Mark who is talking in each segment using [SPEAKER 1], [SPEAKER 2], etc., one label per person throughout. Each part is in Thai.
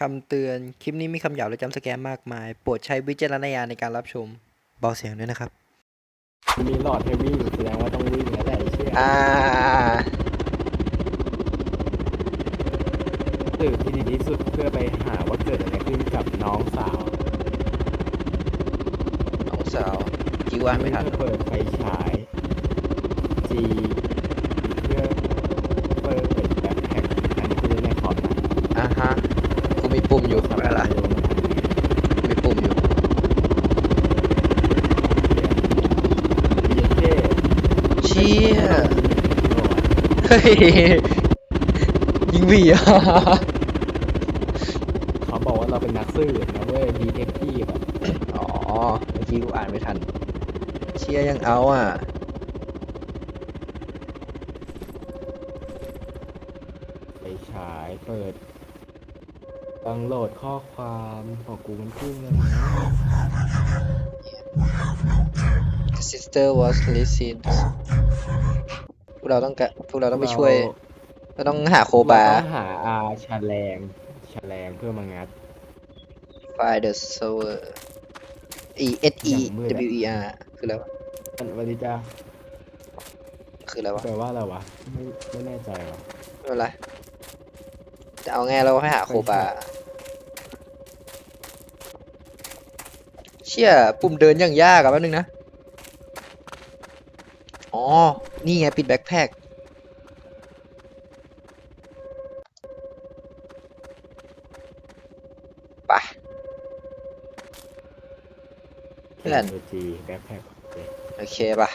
[SPEAKER 1] คำเตือน คลิปนี้มีคำหยาบและจำสแกมมากมาย โปรดใช้วิจารณญาณในการรับชม เบาเสียงด้วยนะครับ
[SPEAKER 2] มีหลอดให้วิ่งแสดงว่าต้องวิ่งแล้วแหละไอ้เชี่ย
[SPEAKER 1] อ่า
[SPEAKER 2] สื่อที่ดีที่สุดเพื่อไปหาว่าเกิดอะไรขึ้นกับน้องสาว
[SPEAKER 1] น้องสาวจิวอ่านไม่ทัน
[SPEAKER 2] เพื่อเปิดไฟฉายจีเพื่อเปิดเป็นแบ็คแพ็คอันนี้คือเล่นในคอมนะ
[SPEAKER 1] อ่าฮะ กูมีปุ่มอยู่ไม่เป็นไรมีปุ่มอยู่
[SPEAKER 2] เย้เจ้
[SPEAKER 1] เชี่ย เฮ้ยยิงหวีอะ
[SPEAKER 2] เขาบอกว่าเราเป็นนักสืบนะเว้ยดีเทคทีฟอะ
[SPEAKER 1] อ๋อเมื่อกี้กูอ่านไม่ทัน เชี่ยยังเอาอะ
[SPEAKER 2] ไฟฉายเปิดดังโหลดข้อความของกูมันพุ่งเลยนะ
[SPEAKER 1] sister was listening พ วกเราต้องกะพวกเราต้องไปช่วย เราต้องหาโคบา
[SPEAKER 2] เรต้องหาอาแฉลงแฉลงเพื่อมางัด
[SPEAKER 1] find the server e s e
[SPEAKER 2] อย่างมืดอะ
[SPEAKER 1] w e r คืออะไรวะ
[SPEAKER 2] อันวันนี้จะ
[SPEAKER 1] คืออะไรวะ
[SPEAKER 2] แปลว่าอะไรวะไม่ไม่แน่ใจวะ
[SPEAKER 1] ไม่เป็นไรจะเอาไงเราให้หาโคบาเชี่ยปุ่มเดินอย่างยากอะแป๊บนึงนะอ๋อ นี่ไงปิดแบ็คแพ็คไปเพื่อน
[SPEAKER 2] จีแบ็คแพ็ค
[SPEAKER 1] โอเคป่ะ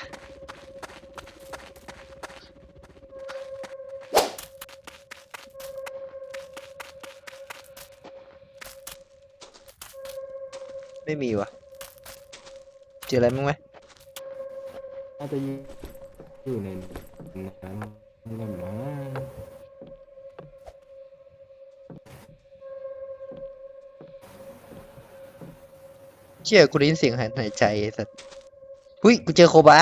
[SPEAKER 1] ไม่มีวะเจออะไรมั้างไหม
[SPEAKER 2] น่าจะอยู่ อยู่ในนั้นนั่นมั้ง
[SPEAKER 1] เชี่ยกูได้ยินเสียงหายหายใจไอ้สัสหุ้ยกูเจอโคบา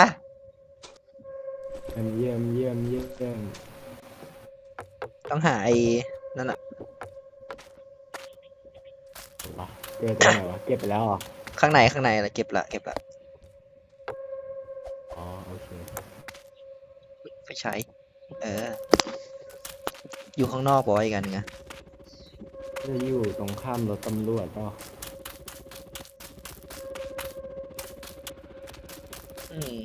[SPEAKER 2] เยี่ยมเยี่ยมเยี่ยมเยี่ยม
[SPEAKER 1] ต้องหาไอ้นั่นอะ
[SPEAKER 2] วะเจอตรงไหนวะเก็บไปแล้วเหรอ
[SPEAKER 1] ข้างในข้างในละเก็บละเก็บละ
[SPEAKER 2] อ๋อโอเค
[SPEAKER 1] ไป ใช้ เออ อยู่ข้างนอกบอกว่าอีกอันหนึงอะ
[SPEAKER 2] จะอยู่ตรงข้ามรถตำรวจเปล่า
[SPEAKER 1] อืม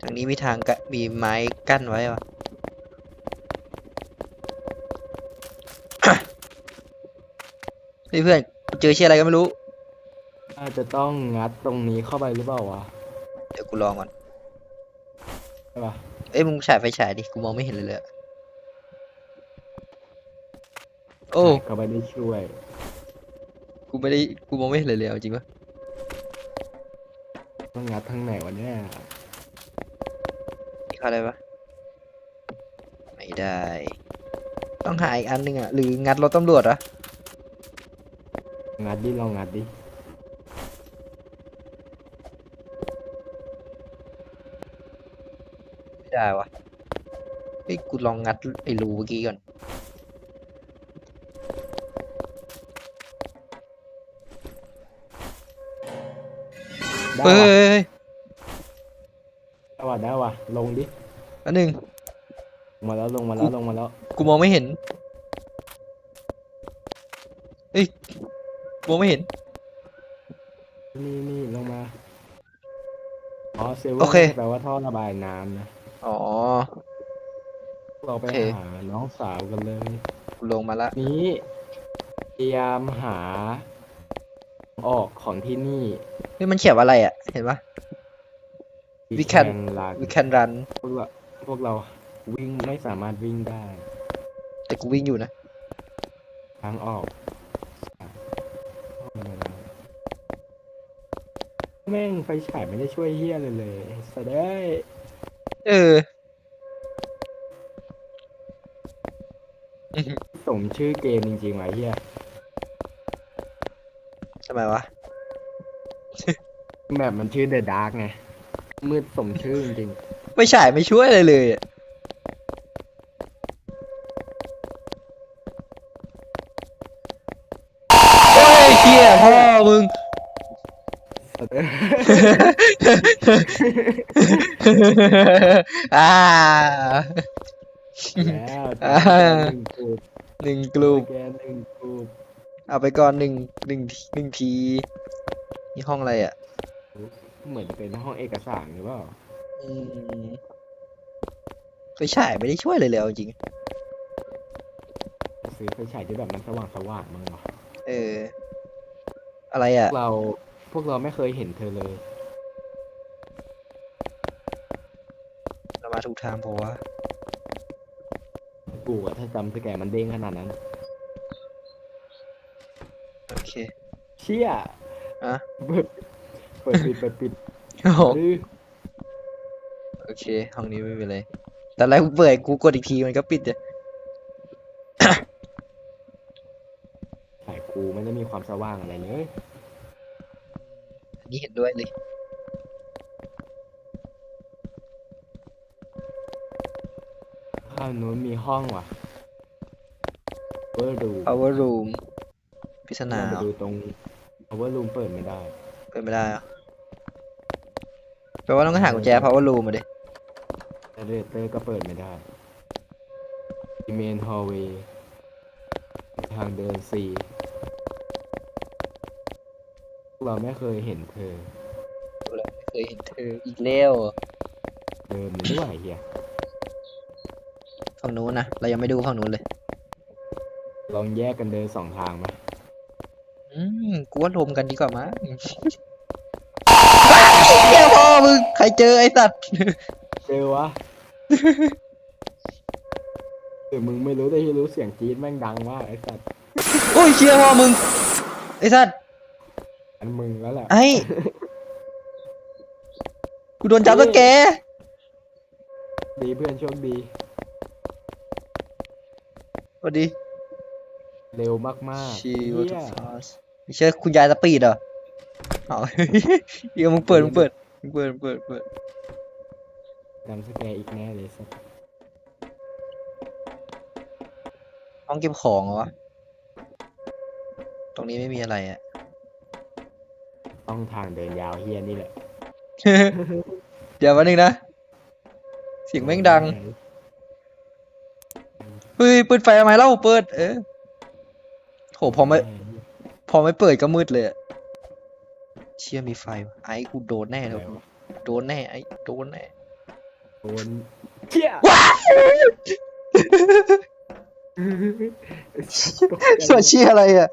[SPEAKER 1] ทางนี้มีทางกะมีไม้กั้นไว้ปะ เฮ้ยเพื่อนกูเจอเชี่ยอะไรก็ไม่รู้
[SPEAKER 2] น่าจะต้องงัดตรงนี้เข้าไปหรือเปล่าวะ
[SPEAKER 1] เดี๋ยวกูลองก่อน
[SPEAKER 2] ใช่ปะ
[SPEAKER 1] เอ้ยมึงฉายไฟฉายดิ กูมองไม่เห็นเลยเลยอะโอ้
[SPEAKER 2] ก็ไม่ได้ช่วย
[SPEAKER 1] กูไม่ได้ กูมองไม่เห็นเลยเลยเอาจริงปะ
[SPEAKER 2] ต้องงัดทางไหนวะเนี่ย
[SPEAKER 1] เข้าได้ปะไม่ได้ ต้องหาอีกอันหนึงอะ หรืองัดรถตำรวจเหรอะ
[SPEAKER 2] งัดดิลองงัดดิ
[SPEAKER 1] ไม่ได้วะเฮ้ยกูลองงัดไอ้รูเมื่อกี้ก่อน
[SPEAKER 2] ได้
[SPEAKER 1] เฮ้
[SPEAKER 2] วะ
[SPEAKER 1] ย
[SPEAKER 2] ได้วะได้วะลงดิ
[SPEAKER 1] อันหนึ่ง
[SPEAKER 2] ลงมาแล้วลงมาแล้วลงมาแล้ว
[SPEAKER 1] กูมองไม่เห็นเฮ้ยกูมองไม่เห็น
[SPEAKER 2] นี่นี่ลงมา อ๋อเซเว่
[SPEAKER 1] โอเค
[SPEAKER 2] นแปลว่าท่อระบายน้ำนะ
[SPEAKER 1] อ๋อ
[SPEAKER 2] เราไป
[SPEAKER 1] โอเค
[SPEAKER 2] หาน้องสาวกันเลย
[SPEAKER 1] กูลงมาละ
[SPEAKER 2] นี้พยายามหา ออกของที่นี่
[SPEAKER 1] เฮ้ยมันเขียนว่าอะไรอะ เห็นปะ We can-
[SPEAKER 2] ลาน
[SPEAKER 1] we can run
[SPEAKER 2] พวกเราพวกเราวิ่งไม่สามารถวิ่งได้
[SPEAKER 1] แต่กูวิ่งอยู่นะ
[SPEAKER 2] ทางออกแม่งไฟฉายไม่ได้ช่วยเฮียเลยเลยสะได้
[SPEAKER 1] เออ
[SPEAKER 2] สมชื่อเกมจริงๆว่ะเฮีย
[SPEAKER 1] ทำไมวะ
[SPEAKER 2] แบบมันชื่อ The Dark ไงมืดสมชื่อจริง
[SPEAKER 1] ไม่ฉายไม่ช่วยอะไรเลยอะ อ่า
[SPEAKER 2] แล้ว
[SPEAKER 1] อ่า
[SPEAKER 2] หนึ่งกลุ่ม
[SPEAKER 1] หนึ่งกลุ่ม
[SPEAKER 2] สแกนหนึ่งกลุ่ม
[SPEAKER 1] เอาไปก่อนหนึ่งหนึ่งหนึ่งทีนี่ห้องอะไรอะ
[SPEAKER 2] เหมือนจะเป็นห้องเอกสารหรือเปล่า
[SPEAKER 1] อืมไฟฉายไม่ได้ช่วยเลยเลยเอาจริง
[SPEAKER 2] ซื้อไฟฉายที่แบบมันสว่างสว่างๆมั้งเหรอ
[SPEAKER 1] เออ อะไร
[SPEAKER 2] พ
[SPEAKER 1] อะ
[SPEAKER 2] วกเราพวกเราไม่เคยเห็นเธอเลย
[SPEAKER 1] เรา มาถูกทางเพราะว่า
[SPEAKER 2] กูอะถ้าจำสแกนมันเด้งขนาดนั้น
[SPEAKER 1] โอเค
[SPEAKER 2] เชี่ย
[SPEAKER 1] อะ
[SPEAKER 2] เปิดเปิดปิดเปิดปิด
[SPEAKER 1] โอ้โห
[SPEAKER 2] หรือ
[SPEAKER 1] โอเค ห้องนี้ไม่เป็นไรแต่แรกกูเปิดกูกดอีกทีมันก็ปิดเลย
[SPEAKER 2] สายกูไม่ได้มีความสว่างอะไรเลย
[SPEAKER 1] อันนี้เห็นด้วยเลย
[SPEAKER 2] ข้างนู้นมีห้องว่ะเวอร์ดู
[SPEAKER 1] power room พิศนา
[SPEAKER 2] ไป
[SPEAKER 1] เหรอ
[SPEAKER 2] ดูตรงเวอร์รูมเปิดไม่ได้
[SPEAKER 1] เปิดไม่ได้เหรอแปลว่าต้องหากุญแจ power room มาดิ
[SPEAKER 2] เอเลเตอร์ก็เปิดไม่ได้เมนฮอลเวย์ทางเดินซีพวกเราไม่เคยเห็นเธอ
[SPEAKER 1] เราไม่เคยเห็นเธออีกแล้ว
[SPEAKER 2] เดินไม่ไหวเฮีย
[SPEAKER 1] ฝั่งนู้นนะ เรายังไม่ดูฝั่งนู้นเลย
[SPEAKER 2] ลองแยกกันเดินสองทางไหม
[SPEAKER 1] อืมกูว่ารวมกันดีกว่ามั้งเฮียพ่อมึงใครเจอไอ้สัตว์
[SPEAKER 2] เจอวะเดี๋ยวมึงไม่รู้ได้ที่รู้เสียงกรี๊ดแม่งดังมากไอ้สัตว์
[SPEAKER 1] โอ้ยเชียพ่อมึง ไอ้สัตว์
[SPEAKER 2] อันมึงแล้วแหละ
[SPEAKER 1] ไอ้กูโดนจับตะแก
[SPEAKER 2] ดีเพื่อนโชคดี
[SPEAKER 1] สวัสดี
[SPEAKER 2] เร็วมากๆ
[SPEAKER 1] ชี
[SPEAKER 2] เหี้
[SPEAKER 1] วัต
[SPEAKER 2] ย
[SPEAKER 1] ฟาสไม่ใช่คุณยายสปีดเหรออ๋อเดี๋ยวมึงเปิดมึงเปิดมึงเปิดมึงเปิดเปิด
[SPEAKER 2] จำสแกนอีกแน่เลยสัตว์
[SPEAKER 1] ห้องเก็บของเหรอวะตรงนี้ไม่มีอะไรอะ
[SPEAKER 2] ต้องทางเดินยาวเฮียนี่แหละ
[SPEAKER 1] เดี๋ยววันนึงนะเสียงแม่งดัง เฮ้ยเปิดไฟทำไมเล่าเปิด เออโหพอไม่พอไม่เปิดก็มืดเลยอะเชี่ยมีไฟว่ะไอ้กูโดนแน่เลยโดนแน่ไอ้โดนแน่
[SPEAKER 2] โดนเชี่ย
[SPEAKER 1] สวดเชี่ยอะไรอะ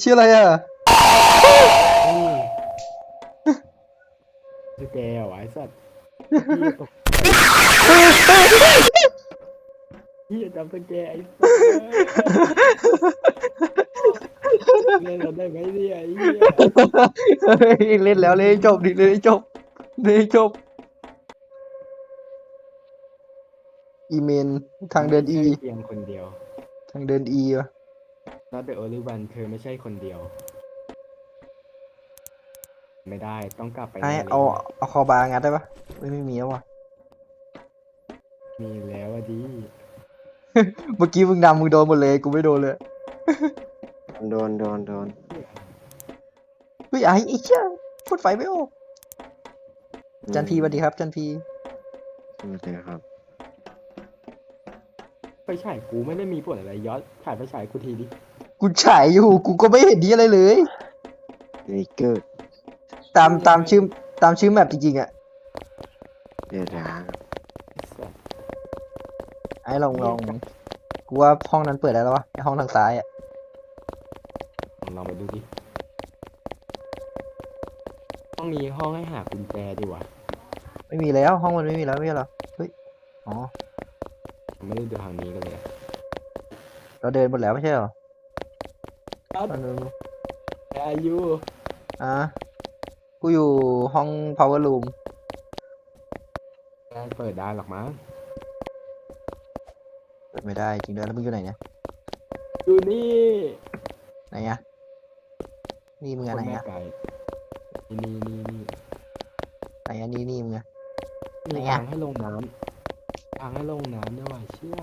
[SPEAKER 1] เชี่ยอะไรอะ
[SPEAKER 2] สแกนเหรอไอ้สัตว์ เฮียจำสแกนไอ้สัตว์เล่นเราได้ไหมเนี่ยไอ้เหี้ย
[SPEAKER 1] เฮ้ยเล่นแล้วเล่นให้จบดิเล่นให้จบเล่นให้จบ อีเมนทางเดินอี
[SPEAKER 2] ไม่ใช่เพียงคนเดียว
[SPEAKER 1] ทางเดินอีวะ
[SPEAKER 2] not the only one เธอไม่ใช่คนเดียว ไม่ได้ต้องกลับไป
[SPEAKER 1] ไอ้
[SPEAKER 2] หน้
[SPEAKER 1] เอา
[SPEAKER 2] ลิฟต์
[SPEAKER 1] เอาคอบางัดได้ปะไม่ไม่มีแล้ววะ
[SPEAKER 2] มีแล้วอะดี
[SPEAKER 1] เมื่อกี้มึงดำมึงโดนหมดเลย กูไม่โดนเลย
[SPEAKER 3] โดนโดนโดน
[SPEAKER 1] เฮ้ยไอ้ไอ้เชี่ยพูดไฟไม่ออก จันพีสวัสดีครับ จันพี
[SPEAKER 3] ไม่ใช่ครับ
[SPEAKER 2] ไฟฉายกูไม่ได้มีผลอะไรย้อนฉายไฟฉายกูทีดิ
[SPEAKER 1] กูฉายอยู่ กูก็ไม่เห็นดีอะไรเลย
[SPEAKER 3] เดเกิด
[SPEAKER 1] ตามตามชื่อตามชื่อแมปจริงๆอะ
[SPEAKER 3] เดี๋ยวนะ
[SPEAKER 2] สัตว์
[SPEAKER 1] ไอ้ลองลองกูว่าห้องนั้นเปิดได้แล้ววะไอ้ห้องทางซ้ายอะ
[SPEAKER 2] ลองไปดูดิต้องมีห้องให้หากุญแจดีวะ
[SPEAKER 1] ไม่มีแล้วห้องมันไม่มีแล้วไม่ใช่เหรอเฮ้ยอ๋อ
[SPEAKER 2] ไม่ได้ดูทางนี้กันเลยอะ
[SPEAKER 1] เราเดินหมดแล้วไม่ใช่เหรอ
[SPEAKER 2] ครับ
[SPEAKER 1] อันนึง
[SPEAKER 2] อายุ
[SPEAKER 1] อะกูอยู่ห้อง power room
[SPEAKER 2] เปิดได้หรอกมั้ง
[SPEAKER 1] เปิด ไม่ได้จริงด้วยแล้วมึงอยู่ไหนเนี่ย
[SPEAKER 2] อยู่นี่
[SPEAKER 1] ไหนอะนี่มึง
[SPEAKER 2] ค
[SPEAKER 1] อะ
[SPEAKER 2] น
[SPEAKER 1] ไหน
[SPEAKER 2] แม่
[SPEAKER 1] อะ
[SPEAKER 2] ไก่นี่นี่นี่นี่
[SPEAKER 1] ไหนอะนี่นี่มึงอะ
[SPEAKER 2] มี
[SPEAKER 1] ไหนอะ
[SPEAKER 2] ทางให้ลงน้ำทางให้ลงน้ำด้วยว่ะเชื่อ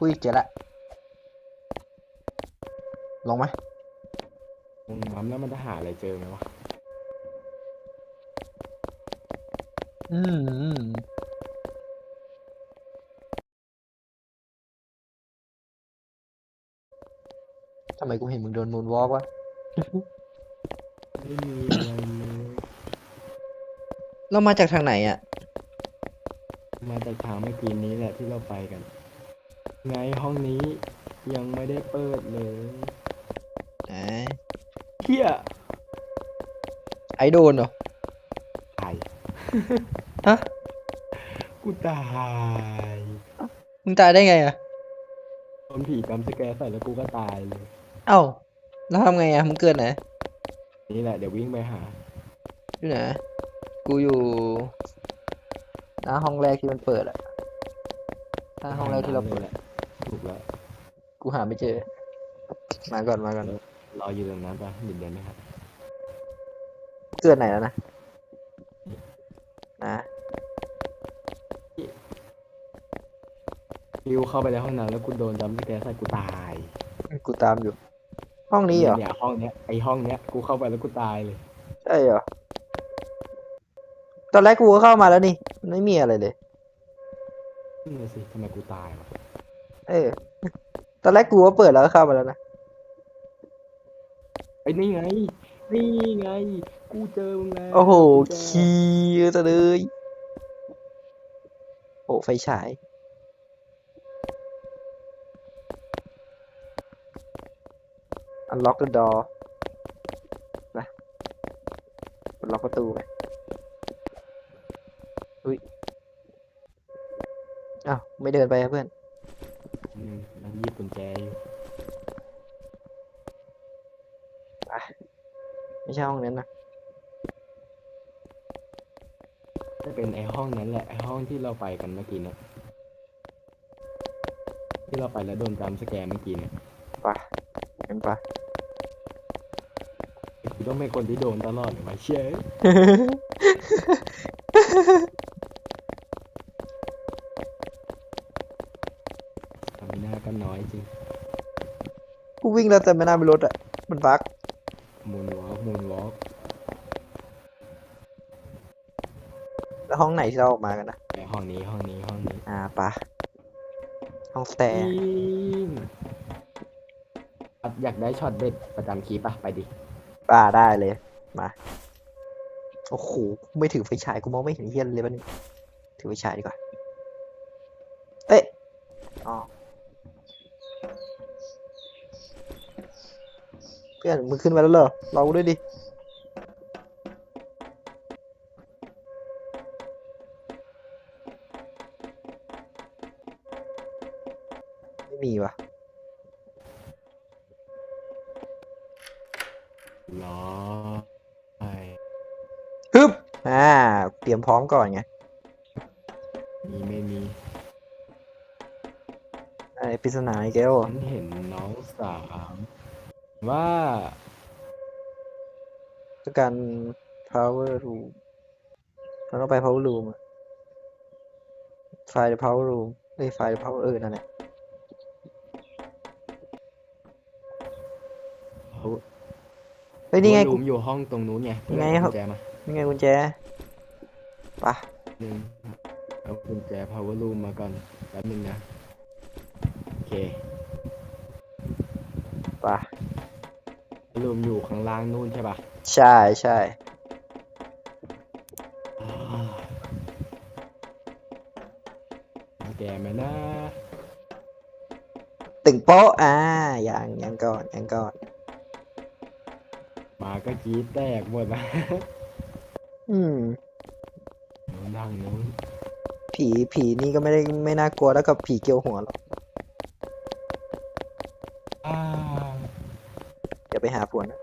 [SPEAKER 1] อุ้ยเจอละลงไหม
[SPEAKER 2] ลงน้ำแล้วมันจะหาอะไรเจอไหมวะ
[SPEAKER 1] อืม ทำไมกูเห็นมึงโดนมูนวอล์กวะ
[SPEAKER 2] ไม่มีอะไรเลย
[SPEAKER 1] เรามาจากทางไหนอะ
[SPEAKER 2] มาจากทางเมื่อกี้นี้แหละที่เราไปกัน ไงห้องนี้ยังไม่ได้เปิดเลย
[SPEAKER 1] ไหน
[SPEAKER 2] เฮีย
[SPEAKER 1] ไอโดนเหรอ
[SPEAKER 2] ตาย
[SPEAKER 1] ฮะ
[SPEAKER 2] กูตาย
[SPEAKER 1] มึงตายได้ไงอะ
[SPEAKER 2] โดนผีกำสแกร์ใส่แล้วกูก็ตายเลย
[SPEAKER 1] เอ้าแล้วทำไงอะมึงเกิดไหน
[SPEAKER 2] นี่แหละเดี๋ยววิ่งไปหา
[SPEAKER 1] อยู่ไหนกูอยู่หน้าห้องแรกที่มันเปิดอะหน้าห้องแรกที่เราเปิด
[SPEAKER 2] แหละถูกแล้ว
[SPEAKER 1] กูหาไม่เจอ มาก่อนมาก่อน
[SPEAKER 2] รออยู่ตรงนั้นปะเดินเดินไหมครับ
[SPEAKER 1] เกิดไหนแล้วนะนะ
[SPEAKER 2] ริวเข้าไปในห้องนั้นแล้วกูโดนจำสแกร์ใส่กูตาย
[SPEAKER 1] กูตามอยู่ ห้องนี้เหรอ
[SPEAKER 2] เนี่ยห้องเนี้ยไอห้องเนี้ยกูเข้าไปแล้วกูตายเลย
[SPEAKER 1] ใช่เหรอ ตอนแรกกูก็เข้ามาแล้วนี่ไม่มีอะไรเลย
[SPEAKER 2] นี่สิทำไมกูตายวะ
[SPEAKER 1] เออ ตอนแรกกูก็เปิดแล้วก็เข้ามาแล้วนะ
[SPEAKER 2] ไอ้นี่ไง นี่ไง กูเจอมึงแล้ว
[SPEAKER 1] โอ้โห
[SPEAKER 2] กูเจอ
[SPEAKER 1] ขี้จะเลย โอ้ไฟฉาย unlock the door นะล็อกประตูไปอุ้ยอ้าวไม่เดินไปอะเพื่อน
[SPEAKER 2] อืมมันหยิบกุญแจอยู่
[SPEAKER 1] ไม่ใช่ห้องนั้นนะ
[SPEAKER 2] จะเป็นไอห้องนั้นแหละ ไอห้องที่เราไปกันเมื่อกี้เนี่ยที่เราไปแล้วโดนจำสแกร์เมื่อกี้เนี่ย
[SPEAKER 1] ไปะเห็นปะ
[SPEAKER 2] กู ต้องเป็นคนที่โดนตลอดเลยว่ะเช่ยทำหน้าก็น้อยจริง
[SPEAKER 1] กูวิ่งแล้วแต่ไม่น่ามีรถอะ มันบัก
[SPEAKER 2] มูนวอล์กมูนวอล์ก
[SPEAKER 1] แล้วห้องไหนที่เราออกมากันนะ
[SPEAKER 2] ไอห้องนี้ห้องนี้ห้องนี้
[SPEAKER 1] อ่าปะห้องสแตร์
[SPEAKER 2] ยิงอยากได้ช็อตเด็ดประจำคลิปปะไปดิ
[SPEAKER 1] อ่าได้เลย มา โอ้โห ไม่ถือไฟฉาย กูมองไม่เห็นเฮียเลยมันถือไฟฉายดีกว่า เอ๊ะอ๋อเพื่อนมึงขึ้นมาแล้วเหรอรอกูด้วยดิ รียมพร้อมก่อนไง
[SPEAKER 2] มีไม่มี
[SPEAKER 1] ไอ้ปริศนาอีกแล้วเหรอ
[SPEAKER 2] ฉันเห็นน้องสามว่า
[SPEAKER 1] ต้องการ power room เราต้องไป power room อะไฟล์ power room เอ้ยไฟล์ power เออนั่นแหละ
[SPEAKER 2] เขา
[SPEAKER 1] เฮ้ยนี่ไง
[SPEAKER 2] รู
[SPEAKER 1] กู
[SPEAKER 2] มอยู่ห้องตรงนู้นไง
[SPEAKER 1] ไง
[SPEAKER 2] เอา
[SPEAKER 1] ครับ
[SPEAKER 2] กุญแจมา
[SPEAKER 1] นี่ไงกุญแจ ปะ
[SPEAKER 2] หนึ่งเอากุญแจ power room มาก่อนแป๊บนึงนะ โอเค
[SPEAKER 1] ปะ
[SPEAKER 2] รูมอยู่ข้างล่างนู่นใช่ปะ
[SPEAKER 1] ใช่ใช่
[SPEAKER 2] อ่ากุญแจไหมนะ
[SPEAKER 1] ตึงโป๊ะอ่ายังยังก่อนยังก่อน
[SPEAKER 2] มาก็กรีดแตกหมดนะ
[SPEAKER 1] อืม
[SPEAKER 2] นู้นทางนู้น
[SPEAKER 1] ผีผีนี่ก็ไม่ได้ไม่น่ากลัวแล้วกับผีเกี่ยวหัวหรอก
[SPEAKER 2] อ่า
[SPEAKER 1] อย่าไปหาผวนนะ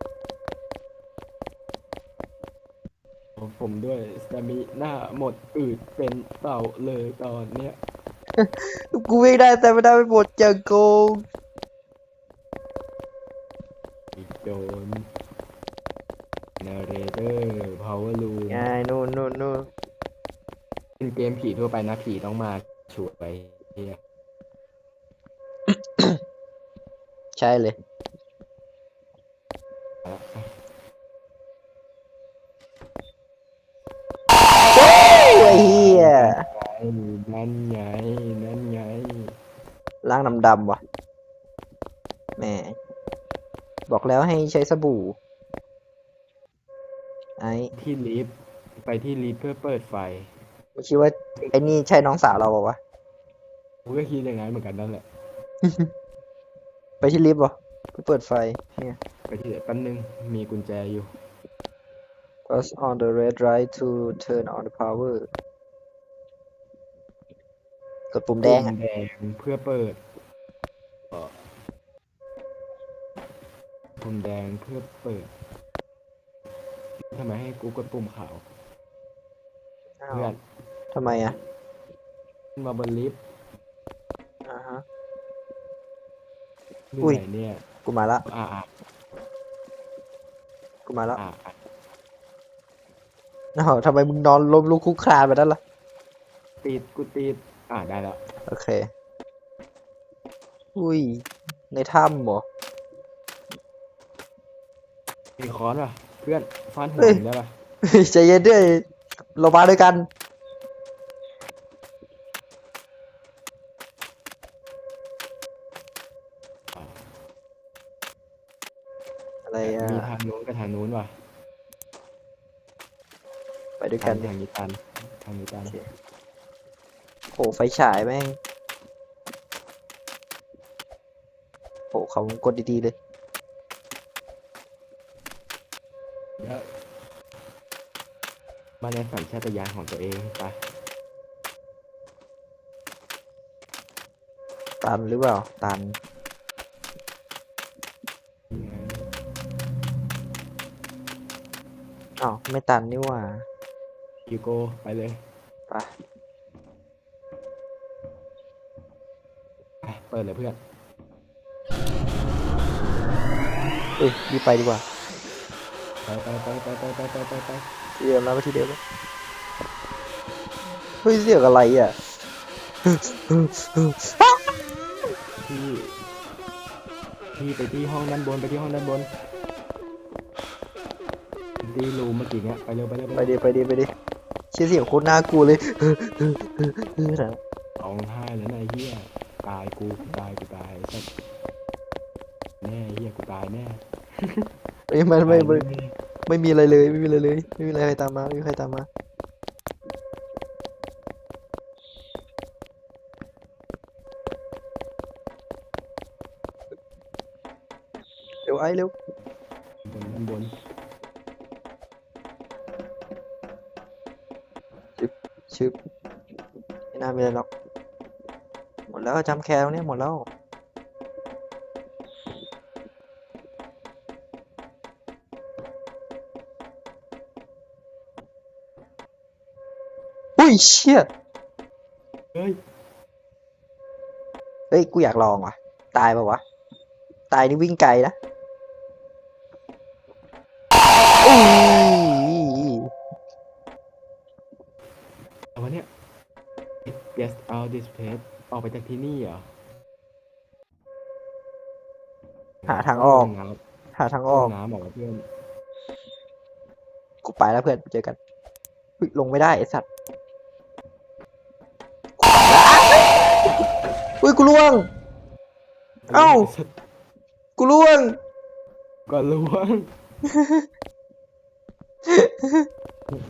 [SPEAKER 2] ผมด้วยสมิหน้าหมดอืดเป็นเต่าเลยตอนเนี้ย
[SPEAKER 1] กูวิ่งได้แต่ไม่ได้ไปหมดอย่างโกง
[SPEAKER 2] เกมผีทั่วไปนะผีต้องมาช่วยเใช่
[SPEAKER 1] เลย ไอ้เหี้ย
[SPEAKER 2] นั่นไง
[SPEAKER 1] นั่นไงล้างดำๆวะแม่บอกแล้วให้ใช้สบู่ ไอ้
[SPEAKER 2] ที่ลิฟต์ไปที่ลิฟต์เพื่อเปิดไฟ
[SPEAKER 1] ไม่คิดว่าไอ้นี่ใช่น้องสาวเราเปล่าวะ
[SPEAKER 2] กูก็คิดอย่างนั้นเหมือนกันนั่นแหละ
[SPEAKER 1] ไปที่ลิฟต์วะไปเปิดไฟเนี่ย
[SPEAKER 2] ไปที่แป๊บนึง มีกุญแจอยู่
[SPEAKER 1] press on the red light to turn on the power กดปุ่มแดง
[SPEAKER 2] ปุ่
[SPEAKER 1] อะ
[SPEAKER 2] มแดงเพื่อเปิดเอ่อปุ่มแดงเพื่อเปิดทำไมให้กูกดปุ่มขาว
[SPEAKER 1] อ้าว
[SPEAKER 2] เพื่อน
[SPEAKER 1] ทำไมอะ
[SPEAKER 2] ขึ้นมาบนลิฟต์
[SPEAKER 1] อ่าฮะ
[SPEAKER 2] นี่
[SPEAKER 1] อุ้ย
[SPEAKER 2] ไหนเนี่ย
[SPEAKER 1] กูมาละ
[SPEAKER 2] อ่าอ่า
[SPEAKER 1] กูมาละ
[SPEAKER 2] อ่าอ่า
[SPEAKER 1] อ้าวทำไมมึงนอนล้มลุกคลุกคลานแบบนั้นล่ะ
[SPEAKER 2] ติดกูติดอ่าได้แล้ว
[SPEAKER 1] โอเค อุ้ย ในถ้ำเหรอ
[SPEAKER 2] มีค้อนป่ะเพื่อนฟันหัว
[SPEAKER 1] เฮ้ย
[SPEAKER 2] มึงได้ป่ะ
[SPEAKER 1] ใจเย็นด้วยเรามาด้วยกัน
[SPEAKER 2] กัน
[SPEAKER 1] ดิ
[SPEAKER 2] ทางนี้ตันทางนี้ตัน
[SPEAKER 1] โหไฟฉายแม่งโหเขากดดีๆเลย
[SPEAKER 2] เดี๋ยวมาในสัญชาตญาณของตัวเองไป
[SPEAKER 1] ตันหรือเปล่า ตัน
[SPEAKER 2] นี่ไง
[SPEAKER 1] อ้าวไม่ตันนี่หว่า
[SPEAKER 2] ยูโกไปเลย
[SPEAKER 1] ไป
[SPEAKER 2] ไปเปิดเลยเพื่อน
[SPEAKER 1] เอ้ยรีบไปดีกว่า
[SPEAKER 2] ไปไปไปไปไปไปไปไปไป
[SPEAKER 1] ที่เดิมแล้วไปที่เดิมแล้วเฮ้ยเสียงอะไรอะ
[SPEAKER 2] ที่ที่ไปที่ห้องด้านบนไปที่ห้องด้านบนดีรูเมื่อกี้เนี้ยไปเร็วไปเร็ว
[SPEAKER 1] ไปดิไปดิไปดิ เชี่ยเสียงโคตรน่ากลัวเลยนะ
[SPEAKER 2] ร้องไห้แล้วนายเฮียตายกูกูตายกูตายสัสแน่เฮียกูตายแน่
[SPEAKER 1] เอ้ยมันไม่ไม่
[SPEAKER 2] ตายแน่
[SPEAKER 1] ไม่มีอะไรเลยไม่มีอะไรเลยไม่มีอะไรใครตามมาไม่มีใครตามมาเร็วไอ้เร็ว
[SPEAKER 2] บนด้านบน
[SPEAKER 1] ชึบไม่น่ามีอะไรหรอก หมดแล้วจำแคร์ตรงเนี้ยหมดแล้วอุ้ยเชี่ย
[SPEAKER 2] เฮ้ย
[SPEAKER 1] เฮ้ย กูอยากลองว่ะ ตายปะวะ ตายนี่วิ่งไกลนะ
[SPEAKER 2] get out this place ออกไปจากที่นี่เหรอ
[SPEAKER 1] หาทางออก
[SPEAKER 2] น้
[SPEAKER 1] หาทางำออก
[SPEAKER 2] น้ำบอกว่าเพื่อน
[SPEAKER 1] กูไปแล้วเพื่อนเจอกันอุ๊ยลงไม่ได้ไอสัตว์อุ้ยกูล่วง เอ้า กูล่วง
[SPEAKER 2] ก็ล่วง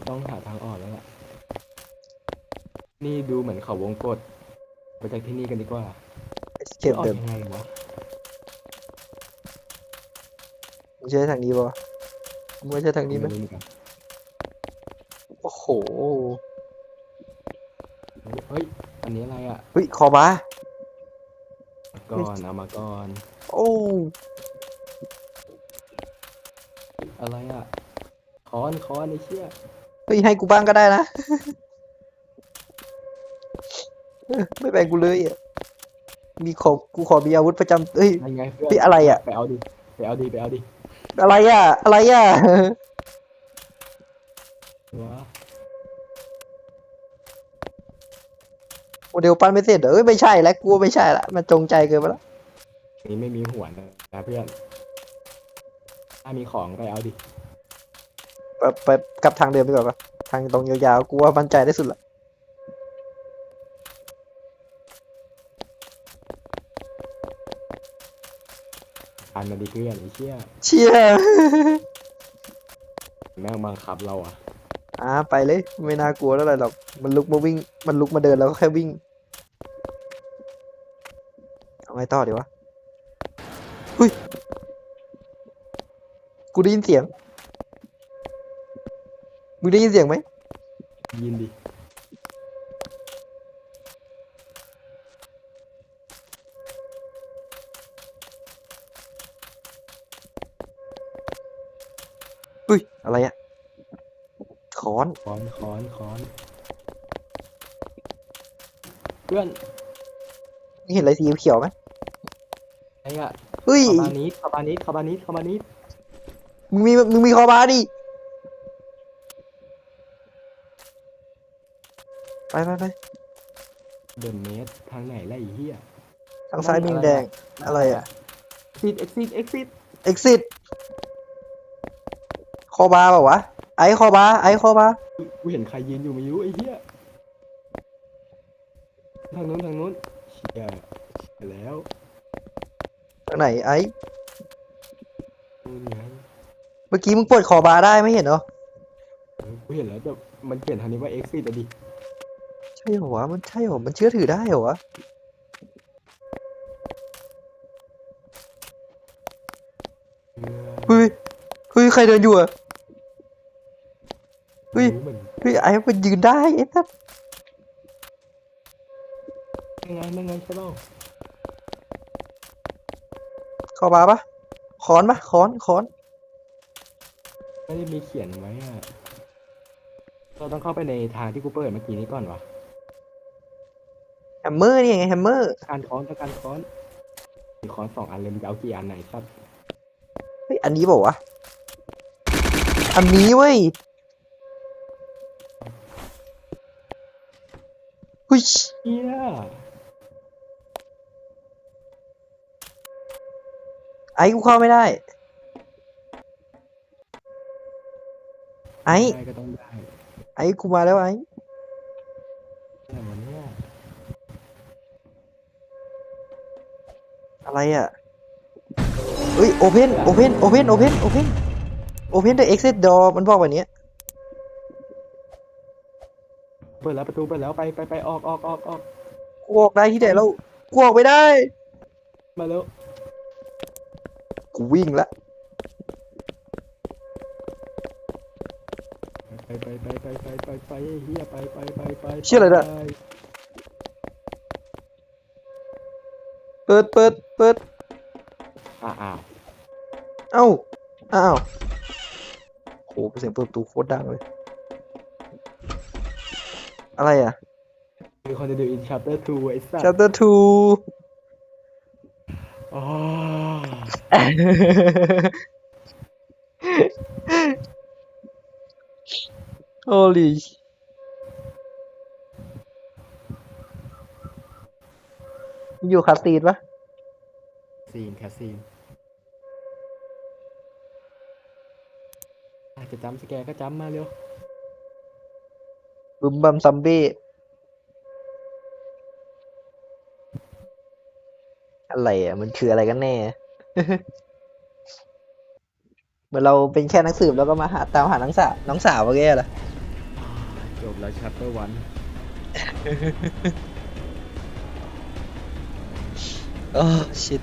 [SPEAKER 2] ต้องหาทางออกแล้วล่ะ นี่ดูเหมือนเขาวงกด ไปจากที่นี่กันดีกว่า
[SPEAKER 1] เข็ม
[SPEAKER 2] ออก
[SPEAKER 1] เดิม
[SPEAKER 2] ยังไงวะ
[SPEAKER 1] มึงใช่ทางนี้ปะวะมึงไม่ใช่ทางนี้ไหม
[SPEAKER 2] รู้เหอนกัน
[SPEAKER 1] โอ้โห
[SPEAKER 2] เฮ้ยอันนี้อะไรอะ
[SPEAKER 1] เฮ้ยคอบา
[SPEAKER 2] ก่อนเอามาก่อน
[SPEAKER 1] โอ้
[SPEAKER 2] อะไรอะค้อนค้อนไอ้เชี่ย
[SPEAKER 1] เฮ้ยให้กูบ้างก็ได้นะเออ ไม่แบ่งกูเลยอะมีขอกูขอมีอาวุธประจำเฮ้ย
[SPEAKER 2] ยังไงเพื่อน
[SPEAKER 1] เฮ้ยอะไรอะ
[SPEAKER 2] ไปเอาดิไปเอาดิไปเอาดิ
[SPEAKER 1] อะไรอะ อะไรอะ
[SPEAKER 2] ว้า
[SPEAKER 1] โมเดลปั้นไม่เสร็จเหรอเอ้ยไม่ใช่แล้วกูว่าไม่ใช่ละมันจงใจเกินไปแล้ว
[SPEAKER 2] นี่ไม่มีหัวนะนะเพื่อน ถ้ามีของไปเอาดิ
[SPEAKER 1] ไปไปกลับทางเดิมดีกว่าปะทางตรงยาวๆกูว่ามั่นใจได้สุดละ
[SPEAKER 2] กันนะดิเพื่อนไอ้เชี่ย
[SPEAKER 1] เชี่ย
[SPEAKER 2] แม่งบังคับเราอะ
[SPEAKER 1] อ่าไปเลยไม่น่ากลัวเท่าไหร่หรอกมันลุกมาวิ่ง มันลุกมาเดินแล้วก็แค่วิ่งเอาไงต่อดีวะหุ้ยกูได้ยินเสียงมึงได้ยินเสียงไหม
[SPEAKER 2] ยินดิ
[SPEAKER 1] อุ้ย อะไรอะค้อน
[SPEAKER 2] ค้อนค้อนค้อนเพื่อน
[SPEAKER 1] มึงเห็นอะไรสีเขียวไหม
[SPEAKER 2] ไอ้อะ
[SPEAKER 1] เฮ้ย
[SPEAKER 2] คาบานิสคาบานิสคาบานิสคาบานิส
[SPEAKER 1] มึงมีมึงมีคอบาร์ดิไปไปไป
[SPEAKER 2] เดินเมสทางไหนล่ะไอ้เหี้ย
[SPEAKER 1] ทางซ้ายมีแดงอะไรอะ
[SPEAKER 2] ซิดเอ็กซิดเอ็กซิด
[SPEAKER 1] exit คอบาร์เปล่าวะ ไอคอบาร์ไอคอบาร์
[SPEAKER 2] กูเห็นใครยืนอยู่ไม่รู้ไอ้เหี้ย ทางนู้นทางนู้นเชี่ยเชี่ยแล้ว
[SPEAKER 1] ทางไหนไอ
[SPEAKER 2] นู่นไง
[SPEAKER 1] เมื่อกี้มึงเปิดคอบาร์ได้ไม่เห็นเหรอ
[SPEAKER 2] เออกูเห็นแล้วแต่มันเขียนทางนี้ว่าเอ็กซิดอะดิ
[SPEAKER 1] ใช่เหรอวะมันใช่เหรอมันเชื่อถือได้เหรอวะเฮ้ยเฮ้ยใครเดินอยู่อะ เฮ้ย
[SPEAKER 2] รู้เหมือน
[SPEAKER 1] เฮ้ยไอ้มันยืนได้ไอ้ทัด
[SPEAKER 2] ยังไงยังไงใช่เปล่า
[SPEAKER 1] คอบาร์ปะคอนปะคอนคอน
[SPEAKER 2] ไม่ได้มีเขียนไว้อะเราต้องเข้าไปในทางที่กูเปิดเมื่อกี้นี้ก่อนวะ
[SPEAKER 1] แฮมเมอร์นี่ไงแฮมเมอร์
[SPEAKER 2] การค้อนต้องการค้อนมีค้อนสองอันเลยมึงจะเอากี่อันไหนครับ
[SPEAKER 1] เฮ้ยอันนี้เปล่าวะอันนี้เว้ย เฮ้ย
[SPEAKER 2] เฮีย
[SPEAKER 1] ไอ้กูเข้าไม่ได้ ไอ้
[SPEAKER 2] ได้ก็ต้องได้
[SPEAKER 1] ไอ้กูมาแล้วไอ้
[SPEAKER 2] แต่วันเนี้ย
[SPEAKER 1] อะไรอะเฮ้ยโอเพนโอเพนโอเพนโอเพนโอเพนโอเพน the exit door มันบอกแบบนี้ย
[SPEAKER 2] เปิดแล้วประตูเปิดแล้วไปไปไปออกออกออกออก
[SPEAKER 1] กูออกได้ที่ไหนแล้วกูออกไม่ได้
[SPEAKER 2] มาแล้ว
[SPEAKER 1] กูวิ่งละ
[SPEAKER 2] ไปไปไปไปไปไปไปเฮียไปไปไปไป
[SPEAKER 1] เชี่ยอะไรเนี่ย
[SPEAKER 2] ป
[SPEAKER 1] เปิดเปิดเปิด
[SPEAKER 2] อ่าอ้าว
[SPEAKER 1] เอ้าอ้าวโหเสียงเปิดประตูโคตรดังเลย อะไรอะ
[SPEAKER 2] มีคนจะดู in chapter 2ไอ้สัส
[SPEAKER 1] chapter 2
[SPEAKER 2] อ๋อ
[SPEAKER 1] โอลีอยู่คาซีนปะ
[SPEAKER 2] ซีนแคสซีนอาจจะจำสแกร์ก็จำมาเร็ว
[SPEAKER 1] บึมบัมซัมบี้ อะไรอะ มันคืออะไรกันแน่ เหมือนเราเป็นแค่นักสืบแล้วก็มาหาตามหาน้องสาวน้องสาวเมื่อกี้เหรอ
[SPEAKER 2] จบแล้ว chapter 1
[SPEAKER 1] โอ้ชิต